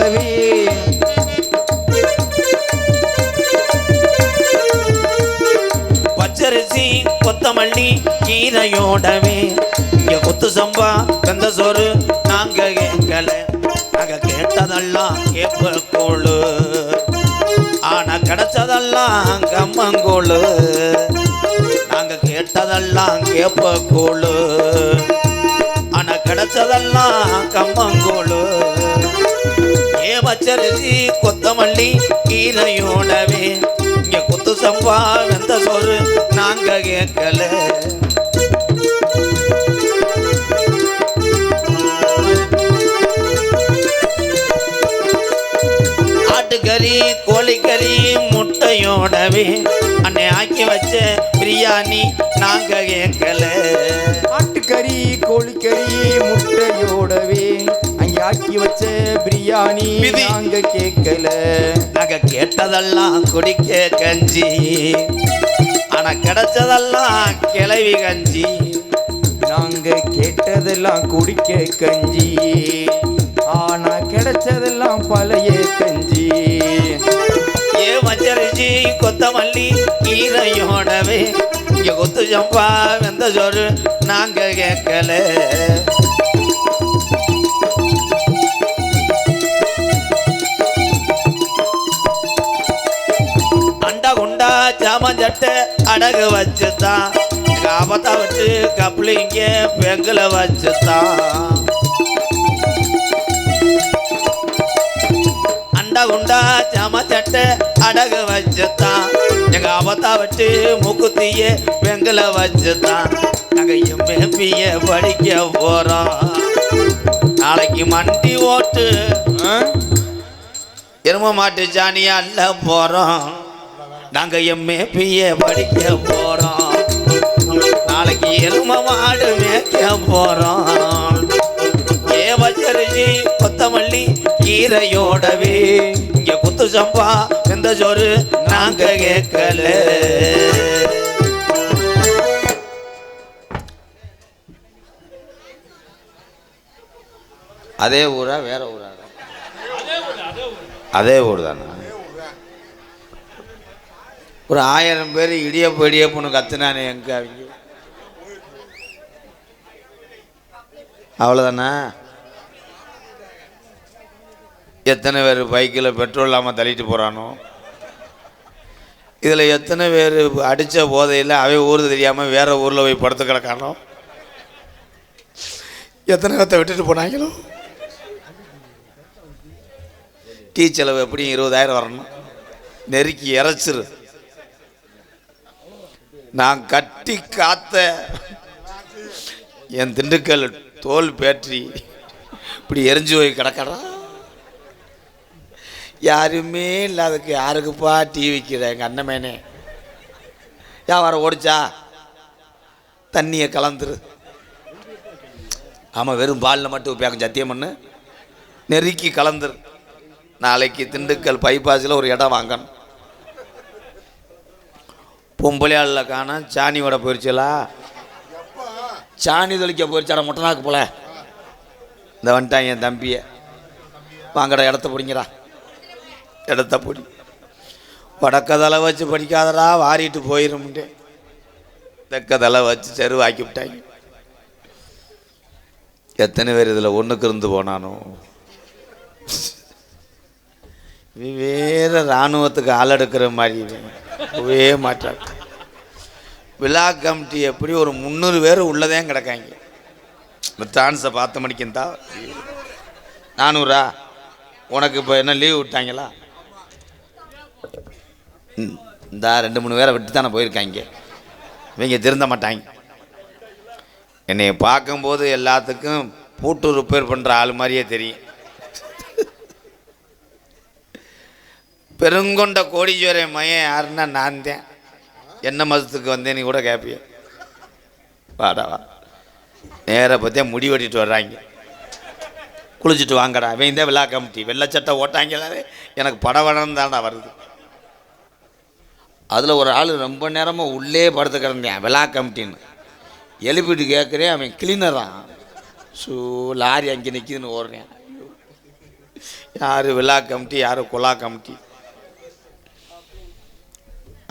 உதவி பச்சரிசி கொத்தமல்லி கீரையோடவே. இங்க கொத்து சம்பா கந்த சோறு நாங்க கேட்கல. நாங்க கேட்டதெல்லாம் கேப்ப ஆனா கிடைச்சதெல்லாம் கம்மங்கோளு. நாங்க கேட்டதெல்லாம் கேப்ப கூழு ஆனா கிடைச்சதெல்லாம் கம்மங்கூழு ஏ பச்சரிசி கொத்தமல்லி கீரையோடவே. இங்க குத்து சம்பா வெந்த சோறு நாங்க கேட்கல. ஆட்டுக்கறி கோழிக்கறி முட்டையோடவே. அன்னை ஆக்கி வச்ச பிரியாணி நாங்க கேட்கல. ஆட்டுக்கறி கோழிக்கறி முட்டையோடவே. ஆக்கி வச்ச பிரியாணி. நாங்க கேட்கல நாங்க கேட்டதெல்லாம் குடிக்க கஞ்சி. ஆனா கிடைச்சதெல்லாம் கிளவி கஞ்சி. நாங்க கேட்டதெல்லாம் குடிக்க கஞ்சி. ஆனா கிடைச்சதெல்லாம் பழைய கஞ்சி. ஏ மச்சரிசி கொத்தமல்லி கீரையோடவே இங்க கொத்து சம்பா வெந்த சோறு நாங்க கேட்கல ஜாமன் சட்டை அடகு வச்சுதான் காபத்தா வச்சு கப்ளிங்க பெங்கல வச்சுதான் அண்டா குண்டா ஜாம சட்டை அடகு வச்சுதான் எங்க அவத்தா வச்சு மூக்குத்திய பெங்கல வச்சுதான் நாங்க எம்எம்பிய படிக்க போறோம் நாளைக்கு மண்டி ஓட்டு? எரும மாட்டு சாணியா அல்ல போறோம் நாங்க எம்ஏபிய படிக்க போறோம். நாளைக்கு எரும மாடு மேய்க்க போறோம். ஏ கொத்தமல்லி கீரையோடவே. இங்க குத்து சம்பா எந்த சோறு நாங்க கேட்கல. அதே ஊரா வேற ஊரா. அதே ஊர் தானே? ஒரு ஆயிரம் பேர் இடியப்பு இடியப்புன்னு கத்துனானே எங்க அவங்க. அவ்வளோதானா எத்தனை பேர் பைக்கில் பெட்ரோல் இல்லாமல் தள்ளிட்டு போகிறானோ இதில் எத்தனை பேர் அடித்த போதையில் அவன் ஊர் தெரியாமல் வேறு ஊரில் போய் படுத்து கிடக்கானோ? எத்தனை பேர்த்த விட்டுட்டு போனாங்களோ? டீ செலவு எப்படியும் இருபதாயிரம் வரணும். நெருக்கி இறச்சிரு. நான் கட்டி காத்த என் திண்டுக்கல் தோல் பேற்றி இப்படி எரிஞ்சு போய் கிடக்கடா யாருமே இல்லாததுக்கு யாருக்குப்பா டீ விற்கிற எங்கள் அண்ணமேனே? வியாபாரம் ஓடிச்சா? தண்ணியை கலந்துரு. ஆமாம் வெறும் பாலில் மட்டும் பேக்கும் சத்தியம் பண்ணு. நெருக்கி கலந்துரு. நாளைக்கு திண்டுக்கல் பைபாஸில் ஒரு இடம் வாங்கணும். பொம்பளையாளில் காணோம். சாணி வடை போயிடுச்சுலா சாணி தொழிக்க போயிடுச்சாடா முட்டனாக்கு போல. இந்த வந்துட்டான் என் தம்பியை. வாங்கடா இடத்த பிடிங்கடா. இடத்த பிடி. வடக்கதலை வச்சு படிக்காதடா வாரிட்டு போயிரும்ட்டு. தெக்கதலை வச்சு செருவாக்கி விட்டாங்க. எத்தனை பேர் இதில் ஒன்றுக்கு இருந்து போனானோ? வேறு இராணுவத்துக்கு ஆள் எடுக்கிற மாதிரி போவே மாட்டாங்க விழா கமிட்டி எப்படி ஒரு முந்நூறு பேர் உள்ளதே கிடக்காங்க. இந்த டான்ஸை பார்த்த மணிக்குந்தா நானூறா உனக்கு இப்போ என்ன லீவ் விட்டாங்களா? ம், இந்தா ரெண்டு மூணு பேரை விட்டு தானே போயிருக்காங்க. இவங்க திருந்த மாட்டாங்க. என்னை பார்க்கும்போது எல்லாத்துக்கும் பூட்டு ரிப்பேர் பண்ணுற ஆள் மாதிரியே தெரியும். பெருங்கொண்ட கோடீஸ்வரன் மையன் யாருன்னா நான் தான் என்ன மதத்துக்கு வந்தேன்னு கூட கேட்பிய வாடாவா நேர நேராக முடி வெட்டிட்டு வர்றாங்க. குளிச்சுட்டு வாங்கடா. அவன் தான் விழா கமிட்டி. வெள்ளச்சட்டை ஓட்டாங்களாவே எனக்கு படவடம் தான்டா வருது. அதில் ஒரு ஆள் ரொம்ப நேரமாக உள்ளே படுத்து கிடந்தேன். விழா கமிட்டின்னு. எழுப்பிட்டு கேட்குறேன் அவன் கிளீனரான் ஸோ லாரி அங்கே நிற்கிதுன்னு ஓடுறேன். யார் விழா கமிட்டி யார் குலா கமிட்டி?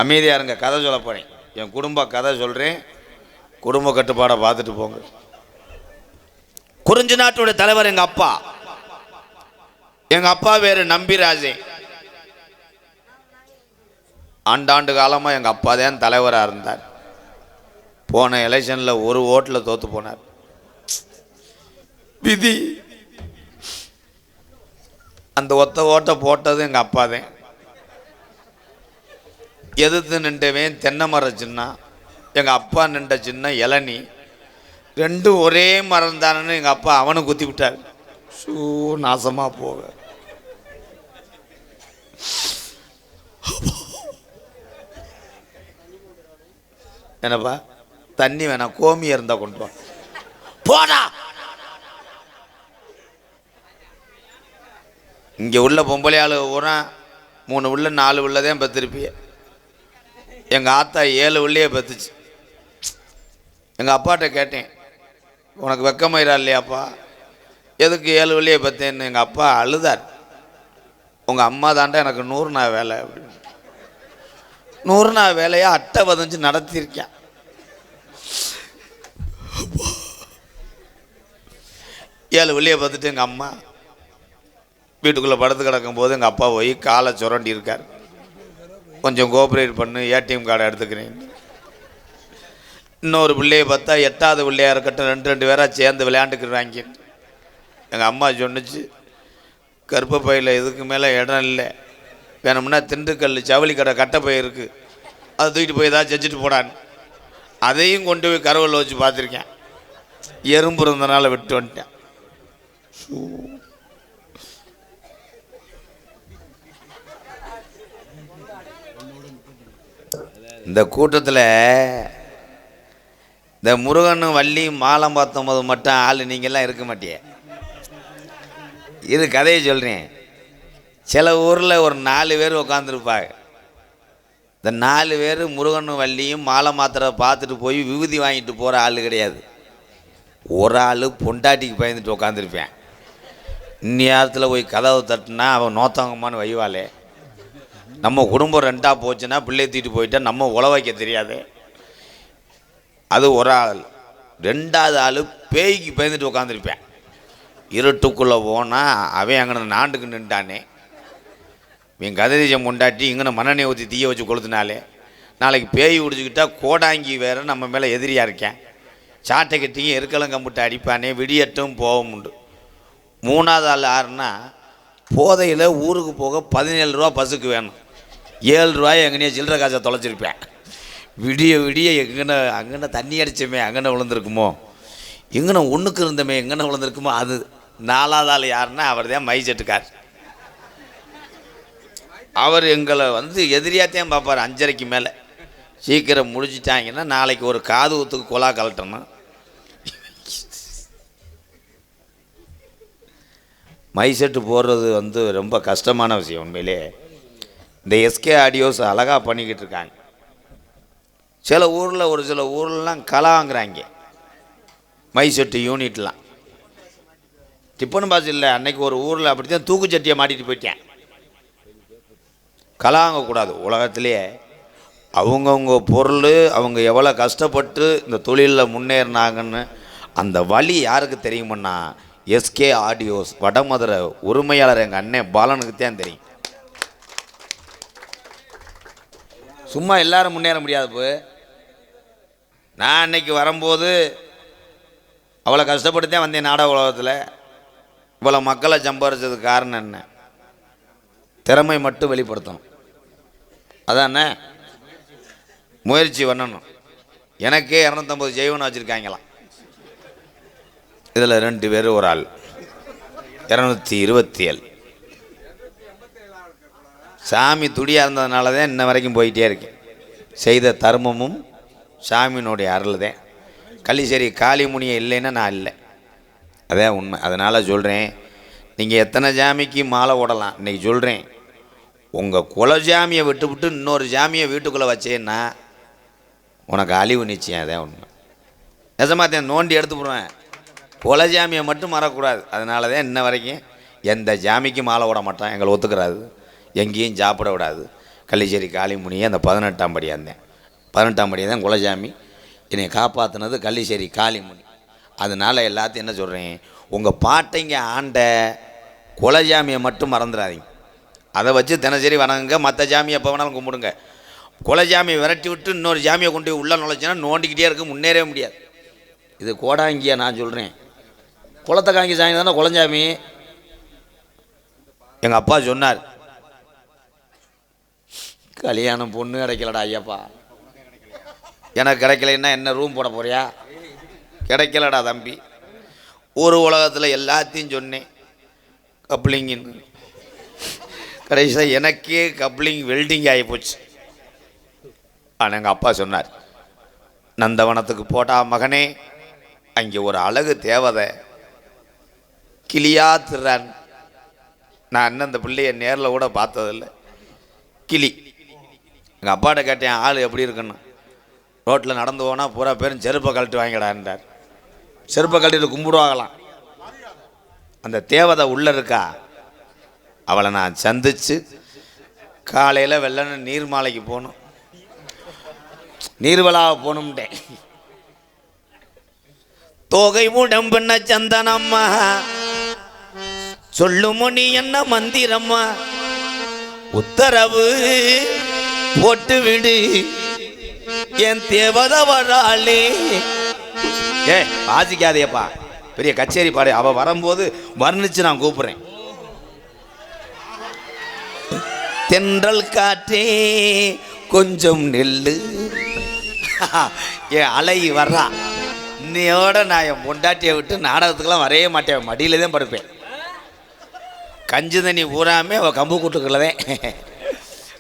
அமைதியாக இருங்க கதை சொல்ல போகிறேன் என் குடும்ப கதை சொல்கிறேன் குடும்ப கட்டுப்பாடை பார்த்துட்டு போங்க. குறிஞ்சி நாட்டோட தலைவர் எங்கள் அப்பா. எங்கள் அப்பா பேர் நம்பிராஜே. ஆண்டாண்டு காலமாக எங்கள் அப்பா தான் தலைவராக இருந்தார். போன எலெக்ஷனில் ஒரு ஓட்டில் தோற்று போனார். விதி. அந்த ஒத்த ஓட்டை போட்டது எங்கள் அப்பா தான். எதிர்த்து நின்றவன் தென்னை மரம் சின்ன எங்கள் அப்பா நின்ற சின்ன இளநி. ரெண்டும் ஒரே மரம் தானேன்னு எங்கள் அப்பா அவனை குத்தி விட்டார் ஷூ நாசமாக போக. என்னப்பா? தண்ணி வேணாம் கோமி இருந்தால் கொண்டு வா. போடா! இங்கே உள்ள பொம்பளை ஆளு பூரா மூணு உள்ள நாலு உள்ளதான் பெற்றிருப்பிய எங்கள் ஆத்தா ஏழு உள்ளே பத்துச்சு. எங்கள் அப்பாட்ட கேட்டேன் உனக்கு வெக்கமயிரா இல்லையாப்பா? எதுக்கு ஏழு உள்ளே பெத்தேன்னு? எங்கள் அப்பா அழுதார். உங்கள் அம்மா தாண்டா எனக்கு நூறு நாள் வேலை. அப்படின்னு நூறு நாள் வேலையை? அட்டை வதஞ்சு நடத்தியிருக்கேன். ஏழு வெளியே பார்த்துட்டு எங்கள் அம்மா வீட்டுக்குள்ளே படுத்து கிடக்கும்போது எங்கள் அப்பா போய் காலை சுரண்டி இருக்கார் கொஞ்சம் கோஆப்ரேட் பண்ணு ஏடிஎம் கார்டை எடுத்துக்கிறேன். இன்னொரு பிள்ளையை பார்த்தா எட்டாவது பிள்ளையாக இருக்கட்டும் ரெண்டு ரெண்டு பேராக சேர்ந்து விளையாண்டுக்கிறாங்க எங்கள் அம்மா சொன்னுச்சு கர்ப்பப்பையில் இதுக்கு மேலே இடம் இல்லை. வேணும்னா திண்டுக்கல் ஜவுளி கடை கட்டப்பை இருக்குது அதை தூக்கிட்டு போய் ஏதாவது செஞ்சுட்டு போடான்னு. அதையும் கொண்டு போய் கருவலில் வச்சு பார்த்துருக்கேன். எறும்பு இருந்தனால விட்டு வந்துட்டேன். இந்த கூட்டத்தில் இந்த முருகனும் வள்ளியும் மாலம் பார்த்தம்போது மட்டும் ஆள் நீங்கள்லாம் இருக்க மாட்டியே. இது கதையை சொல்கிறேன் சில ஊரில் ஒரு நாலு பேர் உட்காந்துருப்பாங்க இந்த நாலு பேர் முருகனும் வள்ளியும் மாலை மாத்திரை பார்த்துட்டு போய் விபூதி வாங்கிட்டு போகிற ஆள் கிடையாது. ஒரு ஆள் பொண்டாட்டிக்கு பயந்துட்டு உட்காந்துருப்பேன் இந்நேரத்தில் போய் கதவை தட்டுனா அவன் நோத்தவங்கம்மான்னு வைவாளே. நம்ம குடும்பம் ரெண்டாக போச்சுன்னா பிள்ளை தூக்கிட்டு போயிட்டா நம்ம உழவைக்க தெரியாது. அது ஒரு ஆள். ரெண்டாவது ஆள் பேய்க்கு பயந்துட்டு உட்காந்துருப்பேன் இருட்டுக்குள்ளே போனால் அவன் அங்கே நாண்டுக்கு நின்றானே இவன் கதிரீஜம் கொண்டாட்டி இங்கே மண்ணெண்ணை ஊற்றி தீய வச்சு கொளுத்துனாலே. நாளைக்கு பேய் பிடிச்சிக்கிட்டா கோடாங்கி வேற நம்ம மேலே எதிரியாக இருக்கேன். சாட்டை கட்டியும் எருக்கலம் கம்பிட்டு அடிப்பானே விடியட்டும் போகும் உண்டு மூணாவது ஆள் ஆறுனா போதையில் ஊருக்கு போக பதினேழு ரூபா பஸ்ஸுக்கு வேணும். ஏழு ரூபாய் எங்கனையே சில்லற காசை தொலைச்சிருப்பேன். விடிய விடிய எங்கன அங்கன தண்ணி அடித்தோமே அங்கன விழுந்திருக்குமோ? எங்கன ஒன்றுக்கு இருந்தோமே எங்கன விழுந்திருக்குமோ? அது நாலாவது ஆள் யாருன்னா அவர் தான் மை செட்டுக்கார். அவர் எங்களை வந்து எதிரியாத்தையும் பார்ப்பார் அஞ்சரைக்கு மேலே. சீக்கிரம் முடிச்சிட்டாங்கன்னா நாளைக்கு ஒரு காது ஊத்துக்கு குழா கலட்டணும் மை செட்டு போடுறது வந்து ரொம்ப கஷ்டமான விஷயம் உண்மையிலே. இந்த எஸ்கே ஆடியோஸ் அழகாக பண்ணிக்கிட்டு இருக்காங்க. சில ஊரில் ஒரு சில ஊர்லாம் கலாங்கிறாங்க. மை செட்டு யூனிட்லாம். டிப்பன் பாஸ் இல்லை அன்னைக்கு ஒரு ஊரில் அப்படி தான் தூக்குச்சட்டியை மாட்டிட்டு போயிட்டேன். கலாங்கக்கூடாது உலகத்திலேயே அவங்கவுங்க பொருள் அவங்க எவ்வளோ கஷ்டப்பட்டு இந்த தொழிலில் முன்னேறினாங்கன்னு அந்த வழி யாருக்கு தெரியுமுன்னா எஸ்கே ஆடியோஸ் வடமதுரை உரிமையாளர் எங்கள் அண்ணன் பாலனுக்கு தான் தெரியும். சும்மா எல்லாரும் முன்னேற முடியாது இப்போ நான் அன்னைக்கு வரும்போது அவ்வளோ கஷ்டப்பட்டு தான் வந்தேன் நாடக உலகத்தில். இவ்வளோ மக்களை சம்பாரிச்சதுக்கு காரணம் என்ன? திறமை மட்டும் வெளிப்படுத்தணும். அதானே முயற்சி பண்ணணும். எனக்கே இரநூத்தம்பது ஜெய்வன் வச்சுருக்காங்களாம். இதில் ரெண்டு பேர் ஒரு ஆள். இரநூத்தி இருபத்தி ஏழு சாமி துடியாக இருந்ததுனால தான் இன்ன வரைக்கும் போயிட்டே இருக்கேன். செய்த தர்மமும் சாமியினுடைய அருள் தான். கள்ளிச்சேரி காளிமுனியை இல்லைன்னா நான் இல்லை. அதான் உண்மை. அதனால் சொல்கிறேன் நீங்கள் எத்தனை ஜாமிக்கு மாலை ஓடலாம்? இன்றைக்கி சொல்கிறேன் உங்கள் குல ஜாமியை விட்டுவிட்டு இன்னொரு ஜாமியை வீட்டுக்குள்ளே வச்சேன்னா உனக்கு அழிவு நிச்சயம். அதான் உண்மை. நிஜமாத்தேன் நோண்டி எடுத்து போடுவேன். புல ஜாமியை மட்டும் மறக்கூடாது. அதனால தான் இன்ன வரைக்கும் எந்த ஜாமிக்கும் மாலை விட மாட்டான். எங்களை ஒத்துக்கிறாது எங்கேயும் சாப்பிட விடாது. கள்ளிச்சேரி காளிமுனியை அந்த பதினெட்டாம் படியாக இருந்தேன் பதினெட்டாம் படியாக தான் குலஜாமி என்னை காப்பாற்றினது கள்ளிச்சேரி காளிமுனி. அதனால் எல்லாத்தையும் என்ன சொல்கிறேன் உங்கள் பாட்டைங்க ஆண்ட குலஜாமியை மட்டும் மறந்துடாதீங்க. அதை வச்சு தினசரி வணங்குங்க. மற்ற ஜாமியை எப்போ வேணாலும் கும்பிடுங்க. குலஜாமியை விரட்டி விட்டு இன்னொரு ஜாமியை கொண்டு போய் உள்ளே நுழைச்சின்னா நோண்டிக்கிட்டே இருக்க முன்னேறவே முடியாது. இது கோடாங்கியா நான் சொல்கிறேன் குளத்தை காங்கி சாமி தானே குலஞ்சாமி எங்கள் அப்பா சொன்னார் கல்யாணம் பொண்ணு கிடைக்கலடா ஐயப்பா. எனக்கு கிடைக்கலைன்னா என்ன ரூம் போட போறியா? கிடைக்கலடா தம்பி. ஒரு உலகத்தில் எல்லாத்தையும் சொன்னேன் கப்ளிங்கின்னு கடைசியில் எனக்கே கப்ளிங் வெல்டிங் ஆகி போச்சு. ஆனால் எங்கள் அப்பா சொன்னார் நந்தவனத்துக்கு போட்டா மகனே அங்கே ஒரு அழகு தேவதை. கிளியா திறான் நான் இன்னும் அந்த பிள்ளைய நேரில் கூட பார்த்ததில்ல. கிளி. எங்கள் அப்பாட்ட கேட்டேன் ஆள் எப்படி இருக்குன்னு? ரோட்டில் நடந்து போனால் பூரா பேரும் செருப்பை கழட்டி வாங்கிடான்றார் செருப்பை கழட்டிட்டு கும்பிடுவாங்களாம். அந்த தேவதை உள்ளே இருக்கா? அவளை நான் சந்தித்து காலையில் வெள்ளன நீர்மாலைக்கு போகணும். நீர்வலாக போகணும்ட்டேன். தோகை உடம்புன சந்தனம்மா. சொல்லுமோ நீ என்ன மந்திரம்மா உத்தரவு போட்டு விடு. என் தேவத வராளே. ஏ வாசிக்காதேப்பா. பெரிய கச்சேரி பாடு. அவ வரும்போது வர்ணிச்சு நான் கூப்பிடுறேன். தென்றல் காற்றே கொஞ்சம் நெல்லு. என் அலை வர்றா. இன்னையோட நான் என் பொண்டாட்டியை விட்டு நாடகத்துக்கெல்லாம் வரவே மாட்டேன். மடியில தான் படுப்பேன். கஞ்சி தண்ணி பூராமே அவள் கம்பு கூட்டுக்குள்ளதே.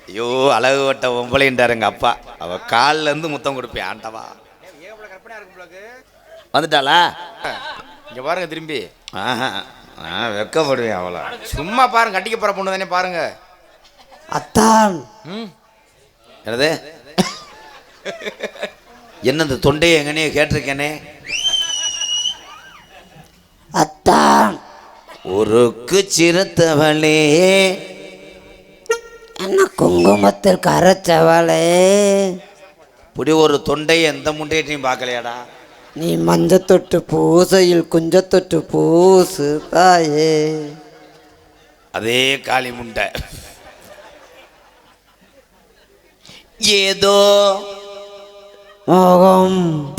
ஐயோ அழகு வட்ட பொம்பளைன்றார் எங்கள் அப்பா. அவள் கால்லேருந்து முத்தம் கொடுப்பேன் ஆண்டவா. வந்துட்டாளா? இங்க பாருங்க திரும்பி. ஆஹா நான் வெக்கப்படுவேன் அவளை. சும்மா பாருங்க கட்டிக்க போற பொண்ணு தானே பாருங்க. அத்தான். ம். என்னது? என்ன இந்த தொண்டையை எங்கனே கேட்டிருக்கேனே. அத்தான். ஒருக்கு சிறுத்தவளே. என்ன குங்குமத்தில் கரைச்சவளே இப்படி ஒரு தொண்டையை எந்த முண்டையத்தையும் பார்க்கலையாடா? நீ மஞ்சத்தொட்டு பூசையில் குஞ்சத்தொட்டு பூசு தாயே அதே காளி முண்டை. ஏதோ மோகம்.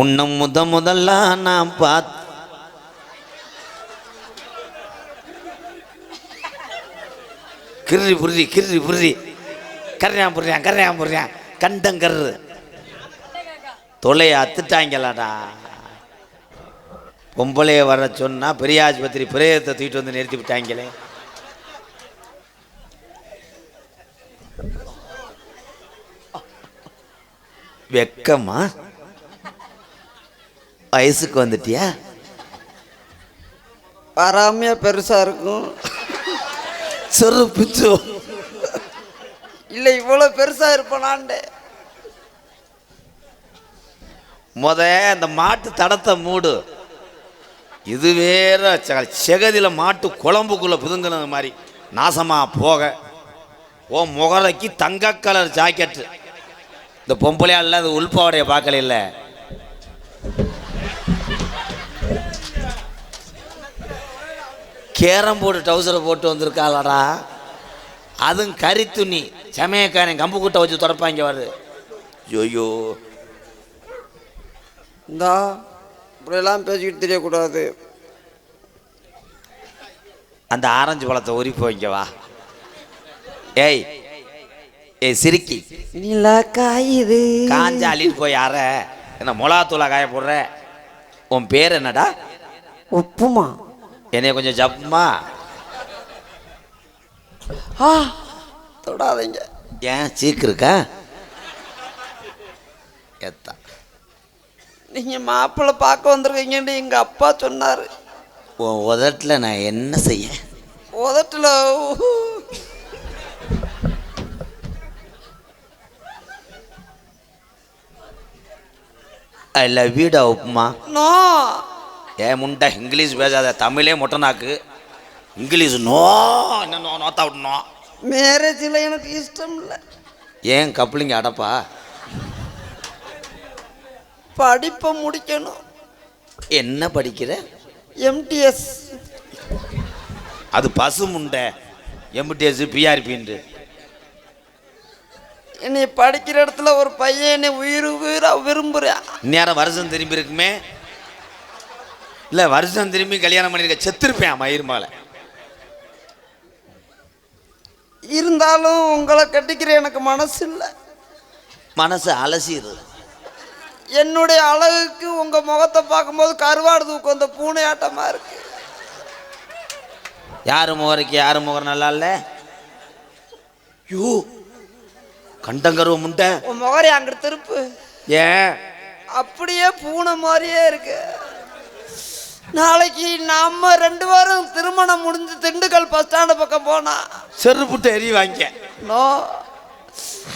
உன்னை முத முதல்ல நான் பார்த்து கிர்ரி புர்ரி கிர்ரி புர்ரி. கர்றியான் புரியான் கர்றியான் புரியான் கண்டங்கர்ரு தொலையை அத்துட்டாங்களாடா. பொம்பளைய வர சொன்னா பெரிய ஆஸ்பத்திரி பிரேயத்தை தூக்கிட்டு வந்து நிறுத்தி விட்டாங்களே. வெக்கமா? வயசுக்கு வந்துட்டியா? வராமையா பெருசா இருக்கும். சொரு பிச்சு. இல்லை இவ்வளோ பெருசா இருப்பனாண்டே முத அந்த மாட்டு தடத்தை மூடு. இது வேற செகதியில் மாட்டு குழம்புக்குள்ள புதுங்கினது மாதிரி. நாசமா போக. ஓ முகரைக்கு தங்க கலர் ஜாக்கெட்டு இந்த பொம்பளையால அது உள்பாவடைய பார்க்கல இல்லை கேரம் போர்டு டவுசரை போட்டு வந்திருக்காளடா. அதுவும் கறி துணி. சமயக்காரன் கம்பு கூட்டை வச்சு துறப்பாங்க வருது ஐயோ. இந்தா இப்படியெல்லாம் பேசிக்கிட்டு தெரியக்கூடாது. அந்த ஆரஞ்சு பழத்தை உரிப்பு வைங்க வா. ஏய் ஏய் சிரிக்கி. நிலா காயுது. காஞ்ச அள்ளிட்டு போய் அற. என்ன மிளகாத்தூளா காய போடுற? உன் பேர் என்னடா? உப்புமா. என்னைய கொஞ்சம் ஜப்புமா ஆ தொடாதீங்க. ஏன் சீக்கு இருக்கா? எத்தா நீங்க மாப்பிள்ளை பார்க்க வந்திருக்கீங்கன்னு எங்க அப்பா சொன்னாரு. உன் உதட்டில் நான் என்ன செய்ய? உதட்டுல ஐ லவ் யூடா உப்புமா நோ. ஏ முண்டை இங்கிலீஷ் பேசாத தமிழே மொட்டனாக்கு இங்கிலீஷ் நோ என்ன நோ நோத்தா விடணும் மேரேஜில் எனக்கு இஷ்டம் இல்லை. ஏன் கப்ளிங்க அடப்பா? படிப்பை முடிக்கணும். என்ன படிக்கிற? எம்டிஎஸ் அது பசு முண்டை. எம்பிடிஎஸ் பிஆர்பின்ட்டு என்னை படிக்கிற இடத்துல ஒரு பையன் உயிர் உயிரா விரும்புகிறான் இந்நேரம் வருஷம் திரும்பி இருக்குமே. இல்லை வருஷம் திரும்பி கல்யாணம் பண்ணியிருக்க செத்துருப்பேன் மயிர் மேலே. இருந்தாலும் உங்களை கட்டிக்கிற எனக்கு மனசு இல்லை. மனசு அலசிடுது. என்னுடைய அழகுக்கு உங்க முகத்தை பார்க்கும்போது கருவாடு தூக்கம் அந்த பூனை ஆட்டமா இருக்கு. யார் முகரைக்கு யார் முகர் நல்லா இல்லை? யூ கண்டங்கருவ முண்டை. உன் முகரை அங்கிட்டு திருப்பு. ஏன்? அப்படியே பூனை மாதிரியே இருக்கு. நாளைக்கு நம்ம ரெண்டு பேரும் திருமணம் முடிஞ்சு திண்டுக்கல் பஸ் ஸ்டாண்டு பக்கம் போனா. செருப்புட்டு எரி வாங்க. நோ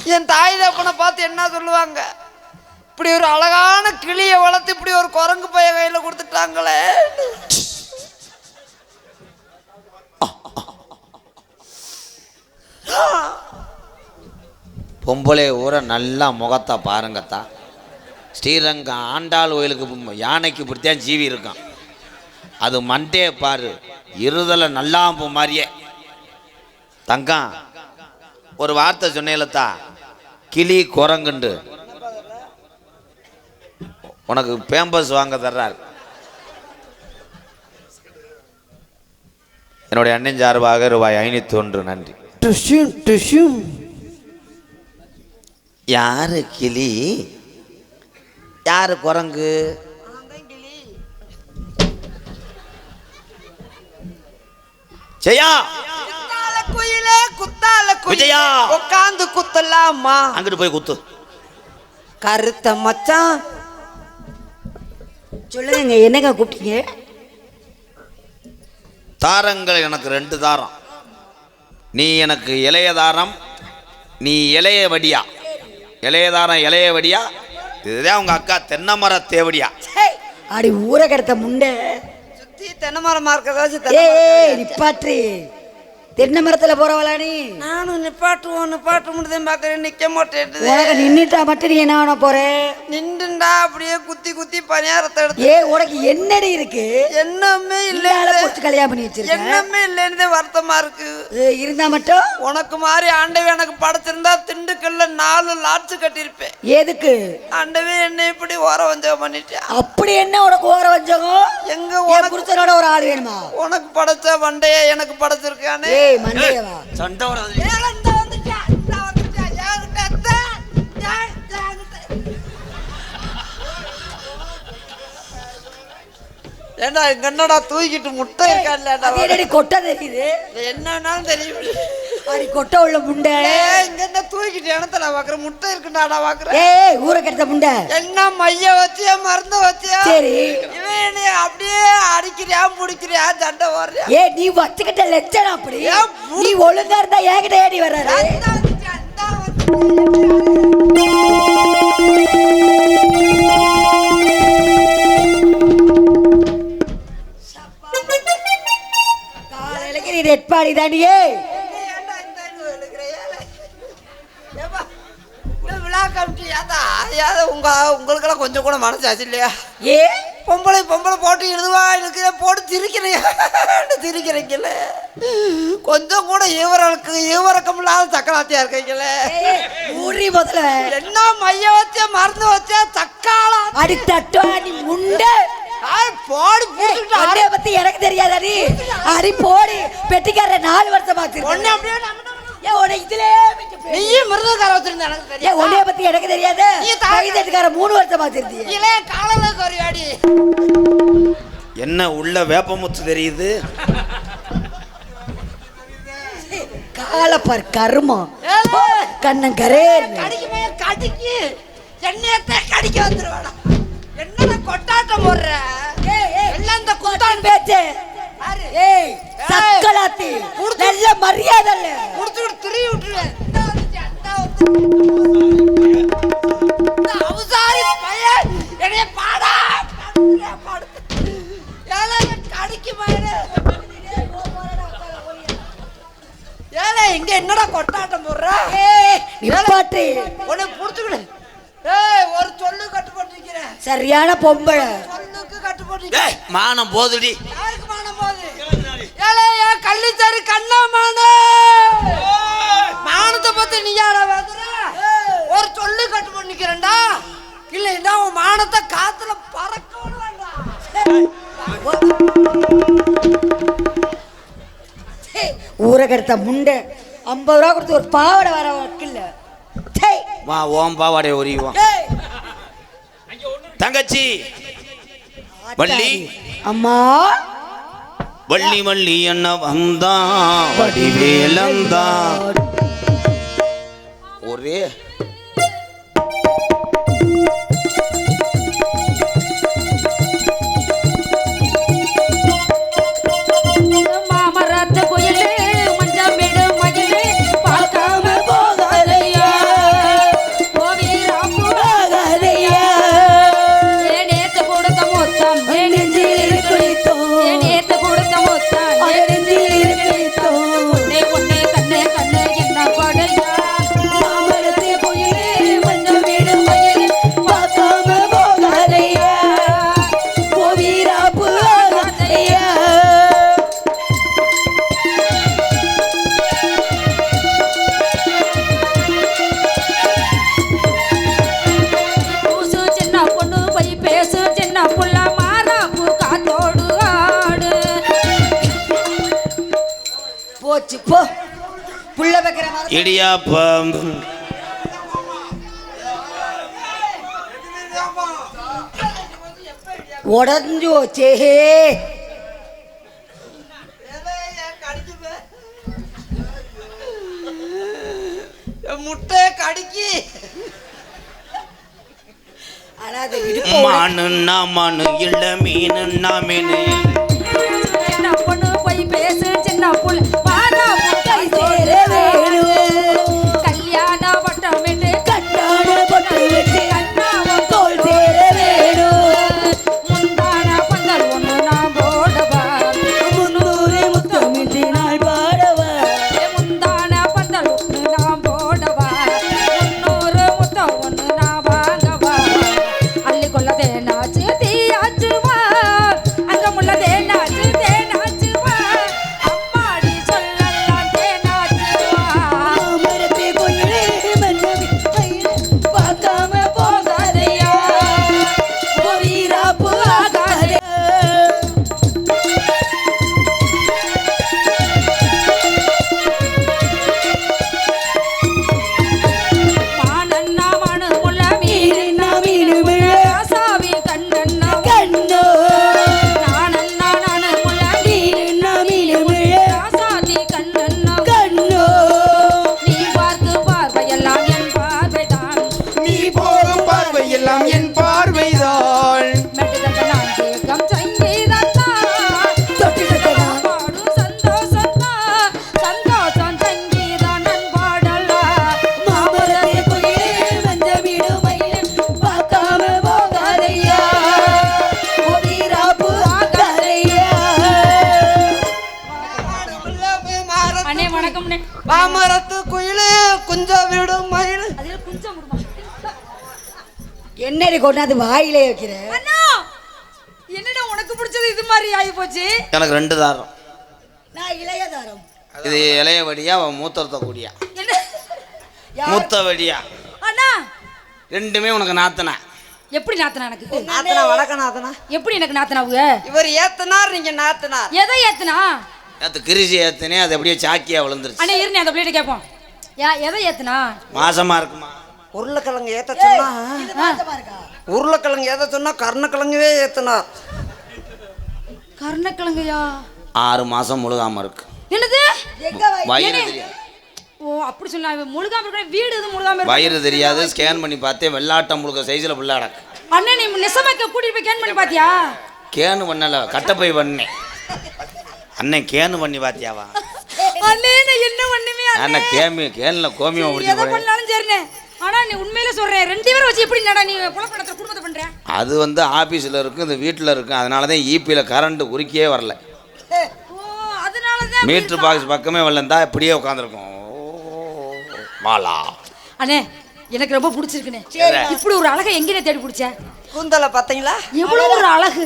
என் தாய் தப்பனை பார்த்து என்ன சொல்லுவாங்க? இப்படி ஒரு அழகான கிளியை வளர்த்து இப்படி ஒரு குரங்கு பைய கையில கொடுத்துட்டாங்களே. பொம்பளை ஊரை நல்லா முகத்தை பாருங்கத்தா. ஸ்ரீரங்கம் ஆண்டாள் கோயிலுக்கு பு- யானைக்கு இப்படித்தான் ஜீவி இருக்கான். அது மண்டையை பாரு. இருதலை நல்லாம்பு மாதிரியே தங்கம் ஒரு வார்த்தை சொன்னேலத்தா கிளி குரங்குண்டு. உனக்கு பேம்பஸ் வாங்க தர்றாரு. என்னுடைய அண்ணன் சார்பாக ரூபாய் ஐநூற்றி ஒன்று நன்றி. யாரு கிளி? யாரு குரங்கு? ஜெயா! குயிலே குத்தால விஜயா. உட்காந்து குத்தலாமா? அங்கிட்டு போய் குத்து. கருத்த மச்சான். சொல்லுங்க என்னங்க கூப்பிட்டீங்க? தாரங்கள் எனக்கு ரெண்டு தாரம். நீ எனக்கு இளைய தாரம் நீ இளைய வடியா. இளைய தாரம் இளைய வடியா. இதுதான் உங்க அக்கா தென்னை மர தேவடியா. அடி ஊரை கிடத்த முண்டை. சுத்தி தென்னை மரமா இருக்கிறதாச்சும் ஏய் நிப்பாட்டு தென்னை மரத்துல போறவளா நீ? நானும் நிப்பாட்டுவோம் நிப்பாட்ட முடியுதுன்னு பார்க்கறேன். நிக்க மாட்டேன் உனக்கு நின்னுட்டா மட்டும் நீ என்ன பண்ண போற? நின்றுண்டா அப்படியே குத்தி குத்தி பணியாரத்தை எடுத்து ஏ உனக்கு என்னடி இருக்கு? இல்லாத இல்ல கல்யாணம் பண்ணி வச்சிருக்க? எண்ணமே இல்லைன்னு வருத்தமா இருக்கு. இருந்தா மட்டும்? உனக்கு மாதிரி ஆண்டவே எனக்கு படைச்சிருந்தா திண்டுக்கல்ல நாலு லாட்சு கட்டியிருப்பேன். எதுக்கு? ஆண்டவே என்னை இப்படி ஓர வஞ்சகம் பண்ணிட்டான் அப்படி என்ன உனக்கு ஓர வஞ்சகம்? எங்க உனக்கு ஒரு ஆள் வேணுமா? உனக்கு படைச்ச வண்டைய எனக்கு படைச்சிருக்கானே. ஏய் மண்டையவா சண்டை. ஏண்டா இங்க என்னடா தூக்கிட்டு முட்டை அது என்னடி கொட்டை தெரியுது? என்னன்னாலும் தெரியும். அடி கொட்டை உள்ள ஏய், இங்க என்ன தூக்கிட்டு இடத்துல பாக்குற? முட்டை இருக்குண்டாடா பாக்குற? ஏய் ஊரை கிடத்த முண்டை. என்ன மைய வச்சியா மருந்து வச்சியா? சரி. இவன் அப்படியே அடிக்கிறியா பிடிக்கிறியா சண்டை ஓடுறியா ஏ நீ வச்சுக்கிட்ட லட்சணம் அப்படி. நீ ஒழுங்கா இருந்தா ஏகிட்ட ஏடி வர்றாரு. ரெட் பாடி தாண்டியே கொஞ்சம் கூட மனசாச்சு இல்லையா? ஏ? பொம்பளை பொம்பளை போட்டு எழுதுவா எனக்கு போட்டு திரிக்கிறீங்க திரிக்கிறீங்கள? கொஞ்சம் கூட ஈவரக்கு ஈவரக்கம் இல்லாத சக்கராத்தியா இருக்கீங்களே? ஊறி முதல்ல என்ன மைய வச்ச மருந்து வச்ச தக்காளா? அடி தட்டுவா நீ முண்டை. போடி பத்தி எனக்கு தெரியாதா நீ அடி போடி. பெட்டிக்கார நாலு வருஷம் ஒண்ணு நீயும் மிருதக்கார வச்சிருந்த எனக்கு ஏன் தெரியும் உன்னைய பத்தி எனக்கு தெரியாது? கைதட்டுக்கார மூணு வருஷம் இளைய காலையில கொரியாடி. என்ன உள்ள வேப்பமுத்து தெரியுது? காலப்பார் கருமம். கண்ணன் கரேர் கடிக்குமே கடிக்கு என்னையத்தை கடிக்க வந்துருவாடா. என்னடா கொட்டாட்டம் போடுற? எல்லாம் இந்த குத்தான் பேச்சு. ஏய் சக்கலாத்தி நல்ல மரியாதை இல்ல முடிச்சுட்டு திரி விட்டுருவேன். அவசாரி பையன் என்னைய பாடா. ஏழை கடிக்கு இங்க என்னடா கொட்டாட்டம் போடுற? நிப்பாட்டு உனக்கு புடிச்சுக்கணு ஏய் ஒரு சொல்லு கட்டுப்பட்டு சரியான பொம்பளை. சொல்லுக்கு கட்டுப்பட்டு மானம் போதுடி. ஏன் கள்ளிச்சாரி கண்ணா மான மானத்தை பத்தி நீ யார ஒரு சொல்லு கட்டுப்பட்டு நிக்கிறேன்டா இல்லைன்னா உன் மானத்தை காத்துல பறக்க விடுவேன்டா. ஏய், ஊரை கெடுத்த முண்டை ஐம்பது ரூபா கொடுத்து ஒரு பாவாடை வர வக்கில்ல வா ஓம் பாவாடைய உரிவோம் ஏய். தங்கச்சி வள்ளி. அம்மா. வள்ளி வள்ளி என்ன வந்தான் வடிவேலந்தான் ஒரே இடியாப்பம் உடஞ்சு போச்சே. முட்டையை கடிக்கி. மானுன்னா மானு இல்ல மீனுன்னா மீனு. சின்ன பொண்ணு போய் பேசு சின்ன புள்ள. என்னடி கொண்டாந்து வாயிலே வைக்கிற? அண்ணா என்னடா உனக்கு பிடிச்சது இது மாதிரி ஆகி போச்சு? எனக்கு ரெண்டு தாரம். நான் இளையதாரம் இது இளைய வடியா அவன் மூத்தரத்த கூடியா? என்ன? மூத்த வடியா. அண்ணா. ரெண்டுமே உனக்கு நாத்தன. எப்படி நாத்தனா எனக்கு? நாத்தனா வடக்க நாத்தனா? எப்படி எனக்கு நாத்தனாவுக இவர் ஏத்தனார் நீங்க நாத்தனார். எதை ஏத்துனா? நேற்று கிரிசி ஏத்துனே அது அப்படியே சாக்கியா விழுந்துருச்சு. அண்ணே இருந்தே அந்த பிள்ளைகிட்ட கேட்போம் யா எதை ஏத்துனா? மாசமா இருக்குமா? உருளைக்கிழங்கு ஏத்த சொன்னா உருளைக்கிழங்கு ஏத்த சொன்னா கருணக்கிழங்குவே ஏத்தனார் கருணக்கிழங்கையா? ஆறு மாசம் முழுகாம இருக்கு. என்னது? வயிறு ஓ அப்படி சொன்னா முழுகாம இருக்க? வீடு எதுவும் முழுகாம இருக்க? வயிறு தெரியாது ஸ்கேன் பண்ணி பார்த்தேன் வெள்ளாட்டம் முழுக்க சைஸில் புள்ள அடக்கு அண்ணே நீ நெசமாக்க கூட்டிட்டு போய் கேன் பண்ணி பாத்தியா? கேனு பண்ணல கட்டப்பை பண்ணேன். அண்ணன் கேனு பண்ணி பாத்தியாவா? அண்ணே என்ன பண்ணுமே அண்ணன் கேமி கேனில் கோமியம் போறேன் பண்ணாலும் சரிண்ணே. ஆனா நீ உண்மையில சொல்றேன் ரெண்டு பேரும் வச்சு எப்படி நடா நீ குழப்பணத்தை குடும்பத்தை பண்ற? அது வந்து ஆபீஸ்ல இருக்கும் இந்த வீட்டில் இருக்கும் அதனால தான் ஈபியில் கரண்ட் குறுக்கியே வரல. ஓ அதனாலதான் மீட்ரு பாக்ஸ் பக்கமே வரலந்தா இப்படியே உட்காந்துருக்கும் மாலா அண்ணே எனக்கு ரொம்ப பிடிச்சிருக்குண்ணே. சரி. இப்படி ஒரு அழகை எங்கேயே தேடி பிடிச்ச? கூந்தலை பார்த்தீங்களா? எவ்வளவு ஒரு அழகு.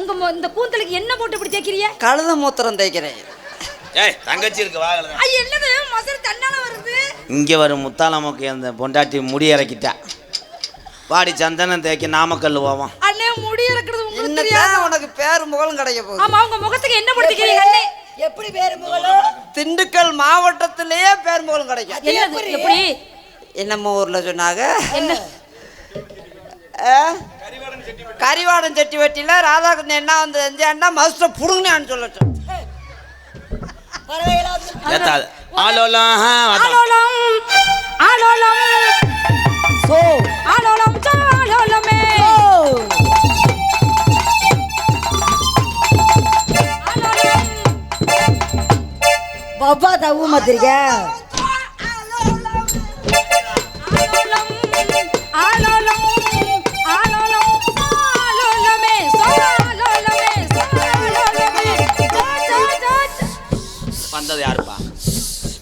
உங்க இந்த கூந்தலுக்கு என்ன போட்டு இப்படி தேய்க்கிறிய கழுத மூத்திரம் தேய்க்கிறேன். ஏய் தங்கச்சி இருக்கு வா எழுத. ஐ என்னது? மசல் தன்னால வருது? இங்கே வரும் முத்தாலமுக்கு அந்த பொண்டாட்டி முடி இறக்கிட்டா. வாடி சந்தனம் தேய்க்க நாமக்கல் போவோம். அண்ணே முடி இறக்குறது உங்களுக்கு தெரியாது? உனக்கு பேரும் புகழும் கிடைக்க போகுது. ஆமா உங்க முகத்துக்கு என்ன போட்டு தேய்க்கிறீங்க அண்ணே? எப்படி பேரு முகலும் திண்டுக்கல் மாவட்டத்திலேயே பேரும் புகழும் கிடைக்கும். என்னது? எப்படி? என்னம்மா ஊர்ல சொன்னாங்க? என்ன? ஆ? கரிவாடன் செட்டி வெட்டியில ராதாகிருஷ்ணன் என்ன வந்து செஞ்சாண்டா மஸ்ட புடுங்கினான்னு சொல்லட்டும். ஏத்தா ஆலோலம். ஆலோலம் ஆலோலம். சோ. ஆலோலம் சோ ஆலோலமே. ஆலோலம். பப்பா தவு மாத்திருக்க வந்தது யாருப்பா?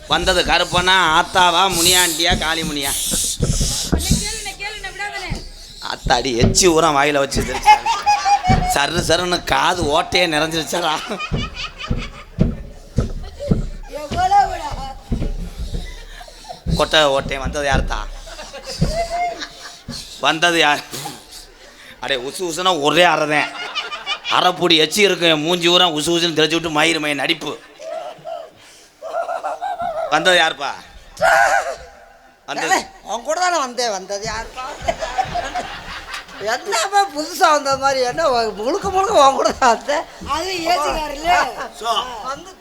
வந்தது கருப்பனா ஆத்தாவா முனியாண்டியா காளி முனியா கேளுனே ஆத்தாடி எச்சி ஊரம் வாயில வச்சு சரு சருன்னு காது ஓட்டையே நிறைஞ்சிருச்சடா. கொட்டை ஓட்டையும் வந்தது யார்த்தா? வந்தது யார்? அடே உசு உசுனா ஒரே அறதேன். அரைப்பொடி எச்சி இருக்கு மூஞ்சி ஊரம் உசு உசுன்னு தெரிஞ்சு விட்டு மயிறு மயின் நடிப்பு. வந்தது யாருப்பா? வந்தது. அவன் கூட தானே வந்தேன். வந்தது யாருப்பா? என்னப்பா புதுசா வந்த மாதிரி? என்ன முழுக்க முழுக்க உன் கூட தான் வந்தேன். அது ஏசுகாரில்ல வந்து